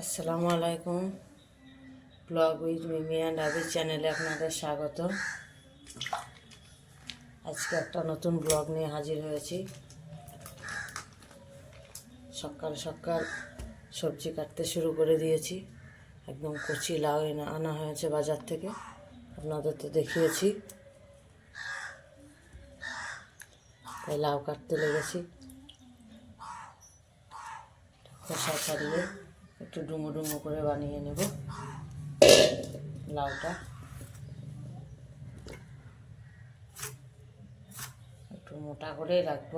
আসসালামু আলাইকুম। Blog with Mimi and আবি চ্যানেলে আপনাদের স্বাগত। আজকে একটা নতুন ব্লগ নিয়ে হাজির হয়েছি। সকাল সকাল সবজি কাটতে শুরু করে দিয়েছি। একদম কচি লাউ এনে আনা হয়েছে বাজার থেকে। আপনাদের তো দেখিয়েছি। তাই লাউ কাটতে লেগেছি। খোসা ছাড়িয়ে একটু ডুমো ডুমো করে বানিয়ে নেব। লাউটা। একটু মোটা করেই রাখব।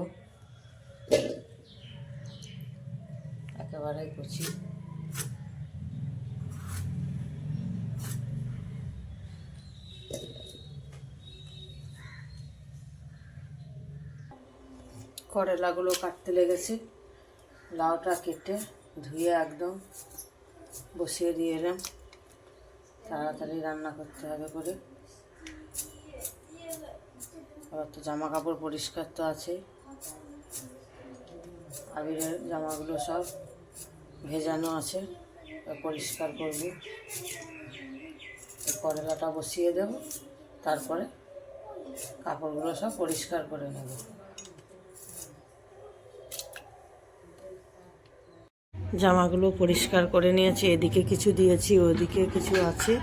একেবারে কুচি। করলাগুলো কাটতে লেগেছে। লাউটা কেটে ধুয়ে একদম বসিয়ে দিয়ে এলাম। তাড়াতাড়ি রান্না করতে হবে করে। আবার তো জামা কাপড় পরিষ্কার তো আছে আবিরের জামাগুলো সব ভেজানো আছে পরিষ্কার করব। করলাটা বসিয়ে দেব, তারপরে কাপড়গুলো সব পরিষ্কার করে নেব। জামাগুলো পরিষ্কার করে নিয়েছি, এদিকে কিছু দিয়েছি, ওদিকে কিছু আছে।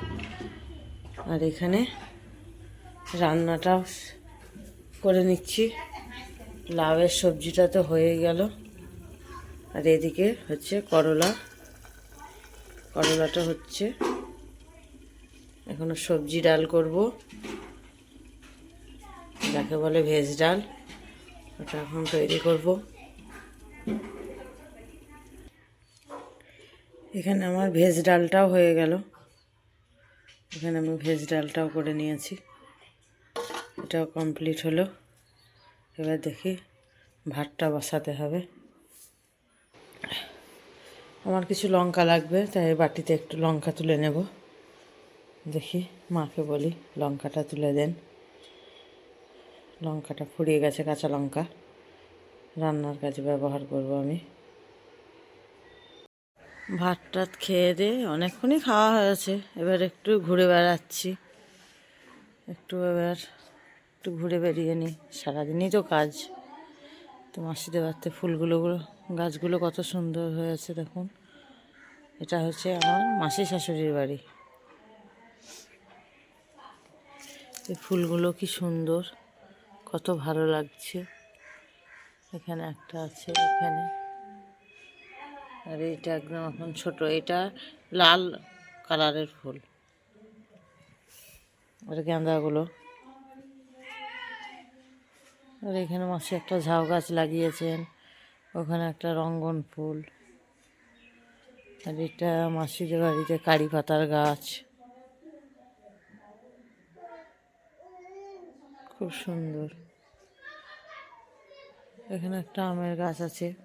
আর এখানে রান্নাটাও করে নিচ্ছি। লাউয়ের সবজিটা তো হয়ে গেল। আর এদিকে হচ্ছে করলা। করলাটা হচ্ছে এখনও সবজি ডাল করব। যাকে বলে ভেজ ডাল, ওটা এখন তৈরি করব। এখানে আমার ভেজ ডালটাও হয়ে গেল। এখানে আমি ভেজ ডালটাও করে নিয়েছি। এটাও কমপ্লিট হলো। এবার দেখি ভাতটা বসাতে হবে। আমার কিছু লঙ্কা লাগবে, তাই বাটিতে একটু লঙ্কা তুলে নেব। দেখি মাকে বলি, লঙ্কাটা তুলে দেন। লঙ্কাটা ফুরিয়ে গেছে, কাঁচা লঙ্কা। রান্নার কাজে ব্যবহার করব আমি। ভাত টাত খেয়ে দিয়ে অনেকক্ষণই খাওয়া হয়েছে। এবার একটু ঘুরে বেড়াচ্ছি। একটু এবার একটু ঘুরে বেরিয়ে নিই সারাদিনই তো কাজ। তো মাসিদের বাড়িতে ফুলগুলো গাছগুলো কত সুন্দর হয়েছে দেখুন। এটা হচ্ছে আমার মাসি শাশুড়ির বাড়ি। এই ফুলগুলো কি সুন্দর, কত ভালো লাগছে। এখানে একটা আছে, এখানে। আর এটা একদম এখন ছোট। এটা লাল কালারের ফুল। আর গেঁদাগুলো। আর এখানে মাসে একটা ঝাউ গাছ লাগিয়েছেন। ওখানে একটা রঙ্গন ফুল। আর এটা মাসিদের বাড়িতে কারি পাতার গাছ। খুব সুন্দর। এখানে একটা আমের গাছ আছে।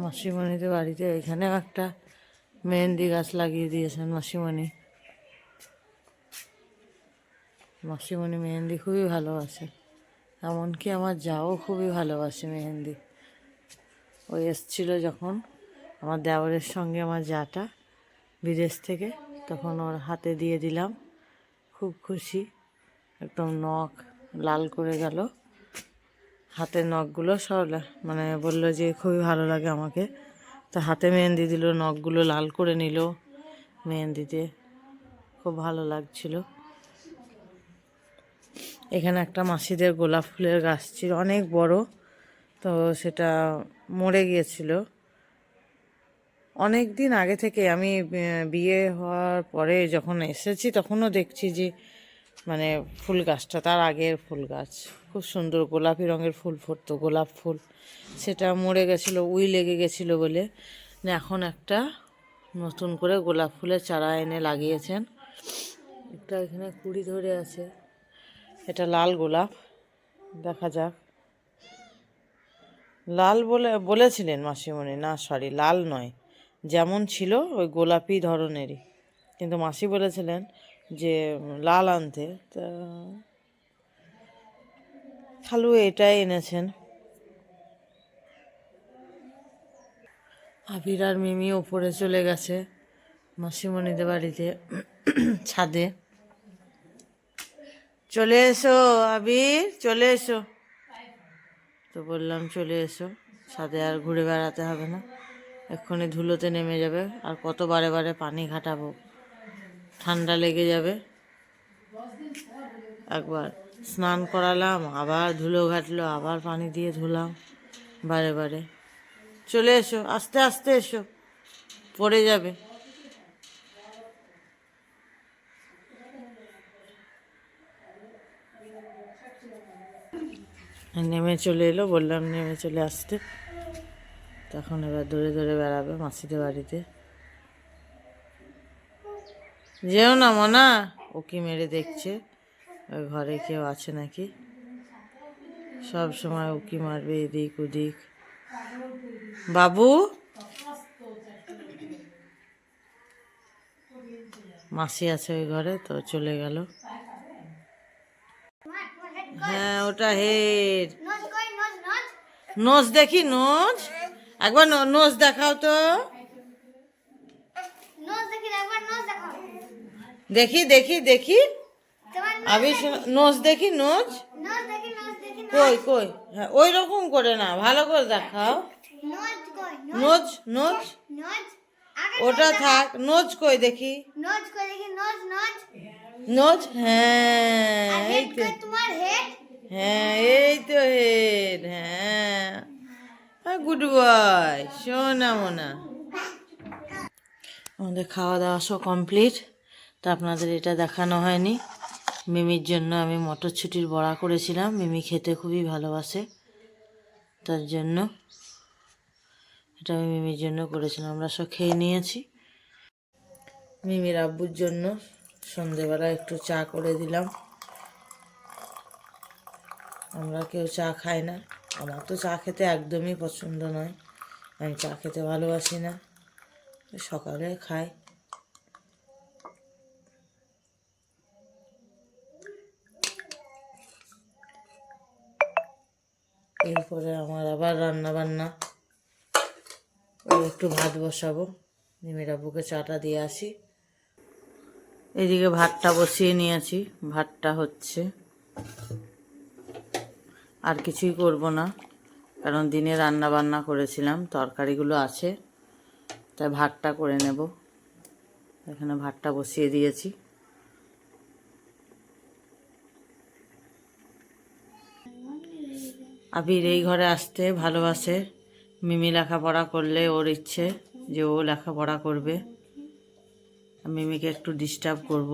মাসিমণিদের বাড়িতে এখানেও একটা মেহেন্দি গাছ লাগিয়ে দিয়েছেন মাসিমণি। মাসিমণি মেহেন্দি খুবই ভালোবাসে, এমনকি আমার যাও খুবই ভালোবাসে মেহেন্দি। ওই এসছিল যখন আমার দেওরের সঙ্গে আমার যাটা বিদেশ থেকে, তখন ওর হাতে দিয়ে দিলাম। খুব খুশি, একদম নখ লাল করে গেল। হাতের নখগুলো সব মানে বলল যে খুবই ভালো লাগে আমাকে। তা হাতে মেহেন্দি দিল, নখগুলো লাল করে নিল মেহেন্দিতে। খুব ভালো লাগছিল। এখানে একটা মাসিদের গোলাপ ফুলের গাছ ছিল, অনেক বড়। তো সেটা মরে গিয়েছিল। অনেক দিন আগে থেকে আমি বিয়ে হওয়ার পরে যখন এসেছি তখনও দেখছি যে মানে ফুল গাছটা, তার আগের ফুল গাছ। খুব সুন্দর গোলাপি রঙের ফুল ফুটতো, গোলাপ ফুল। সেটা মরে গেছিল, উই লেগে গেছিল বলে। এখন একটা নতুন করে গোলাপ ফুলের চারা এনে লাগিয়েছেন। একটা এখানে কুড়ি ধরে আছে। এটা লাল গোলাপ, দেখা যাক। লাল বলে, বলেছিলেন মাসিমণি, না সরি লাল নয়। যেমন ছিল ওই গোলাপি ধরনেরই। কিন্তু মাসি বলেছিলেন যে, লাল আনতে। তা খালু এটাই এনেছেন। আবির আর মিমি ওপরে চলে গেছে মাসিমণিদের বাড়িতে, ছাদে। চলে এসো আবির, চলে এসো। তো বললাম, চলে এসো। ছাদে আর ঘুরে বেড়াতে হবে না। এক্ষুনি ধুলোতে নেমে যাবে। আর কত বারে বারে পানি ঘাটাবো। ঠান্ডা লেগে যাবে। একবার স্নান করালাম, আবার ধুলো ঘাটলো, আবার পানি দিয়ে ধুলাম বারে বারে। চলে এসো, আস্তে আস্তে এসো, পড়ে যাবে। নেমে চলে এলো, বললাম নেমে চলে আসতে। তখন এবার দৌড়ে দৌড়ে বেড়াবে মাসিদের বাড়িতে। যেও না মনা ও কি মেরে দেখছে। ওই ঘরে কেউ আছে নাকি? সব সময় উকি মারবে এদিক ওদিক। বাবু? মাসি আছে ওই ঘরে তো চলে গেল। হ্যাঁ ওটা হেড নোজ দেখি নোজ? একবার নোজ দেখাও তো নোজ দেখি একবার নোজ দেখাও দেখি দেখি দেখি। আমি নোজ দেখি। নোজ কই কই? হ্যাঁ ওই রকম করে না ভালো করে দেখাও। নোজ নোজ ওটা থাক নোজ কই দেখি? নোজ নোজ হ্যাঁ এই তো। হেড হ্যাঁ এই তো হেড হ্যাঁ। গুড বয় শোনা মোনা। আমাদের খাওয়া দাওয়া সব কমপ্লিট তা আপনাদের এটা দেখানো হয়নি। মিমির জন্য আমি মটরছুটির বড়া করেছিলাম। মিমি খেতে খুবই ভালোবাসে তার জন্য। এটা আমি মিমির জন্য করেছিলাম। আমরা সব খেয়ে নিয়েছি। মিমির আব্বুর জন্য সন্ধেবেলা একটু চা করে দিলাম। আমরা কেউ চা খাই না। আমার তো চা খেতে একদমই পছন্দ নয়। আমি চা খেতে ভালোবাসি না। সকালে খাই। এরপরে আমার আবার রান্না বান্না একটু ভাত বসাবো। নিমিরা বুকে চাটা দিয়ে আসি। এদিকে ভাতটা বসিয়ে নিয়েছি। ভাতটা হচ্ছে আর কিছুই করব না, কারণ দিনে রান্না বান্না করেছিলাম, তরকারিগুলো আছে, তাই ভাতটা করে নেব। এখানে ভাতটা বসিয়ে দিয়েছি। আবির এই ঘরে আসতে ভালোবাসে। মিমি লেখাপড়া করলে ওর ইচ্ছে যে ও লেখাপড়া করবে। মিমিকে একটু ডিস্টার্ব করব।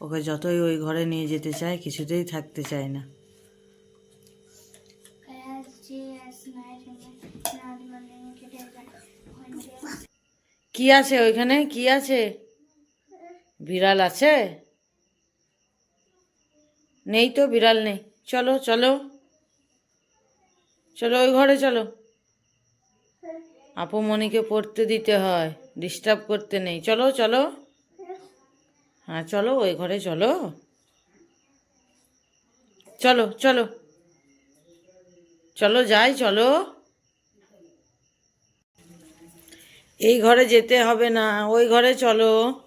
ওকে যতই ওই ঘরে নিয়ে যেতে চায়, কিছুতেই থাকতে চায় না। কি আছে ওইখানে? কি আছে? বিড়াল আছে? নেই তো, বিড়াল নেই। চলো চলো। চলো, ওই ঘরে চলো। আপুমণিকে পড়তে দিতে হয় ডিস্টার্ব করতে নেই। চলো চলো। হ্যাঁ চলো, ওই ঘরে চলো। চলো চলো। চলো, যাই, চলো। এই ঘরে যেতে হবে না, ওই ঘরে চলো।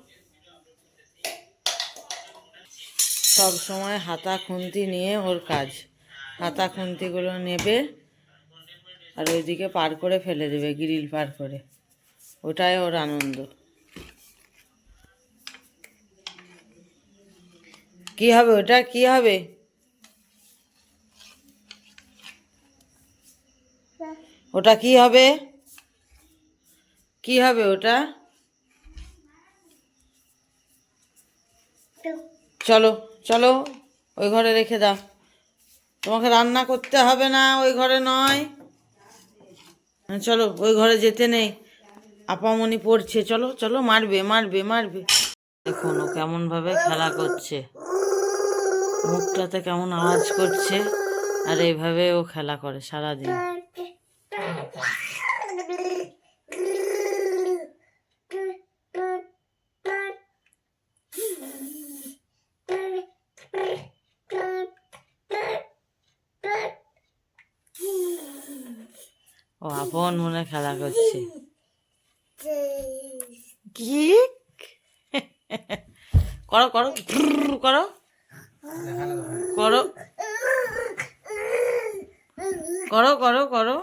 সব সময় হাতা খুন্তি নিয়ে ওর কাজ। হাতা খুন্তিগুলো নেবে আর ওইদিকে পার করে ফেলে দেবে, গ্রিল পার করে। ওটাই ওর আনন্দ। কি হবে ওটা? কি হবে? ওটা কি হবে? কি হবে ওটা? চলো। চলো ওই ঘরে রেখে দাও। তোমাকে রান্না করতে হবে না ওই ঘরে নয়। হ্যাঁ, চলো ওই ঘরে যেতে নেই। আপামনি পড়ছে। চলো চলো মারবে মারবে মারবে। দেখুন ও কেমনভাবে খেলা করছে। মুখটাতে কেমন আওয়াজ করছে। আর এইভাবে ও খেলা করে সারাদিন। ও আপন মনে খেলা করছে। কি করো করো করো। করো। করো করো করো।